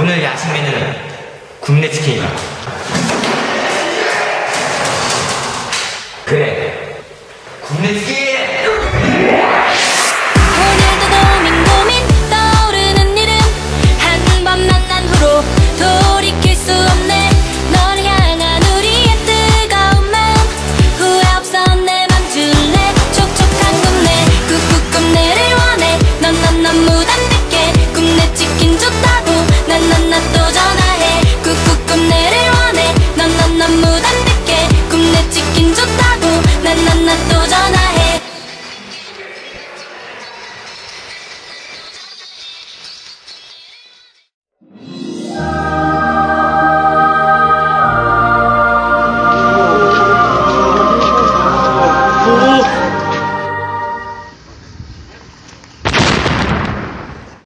오늘 야식 메뉴는 국내 치킨이다. 그래. 국내 치킨!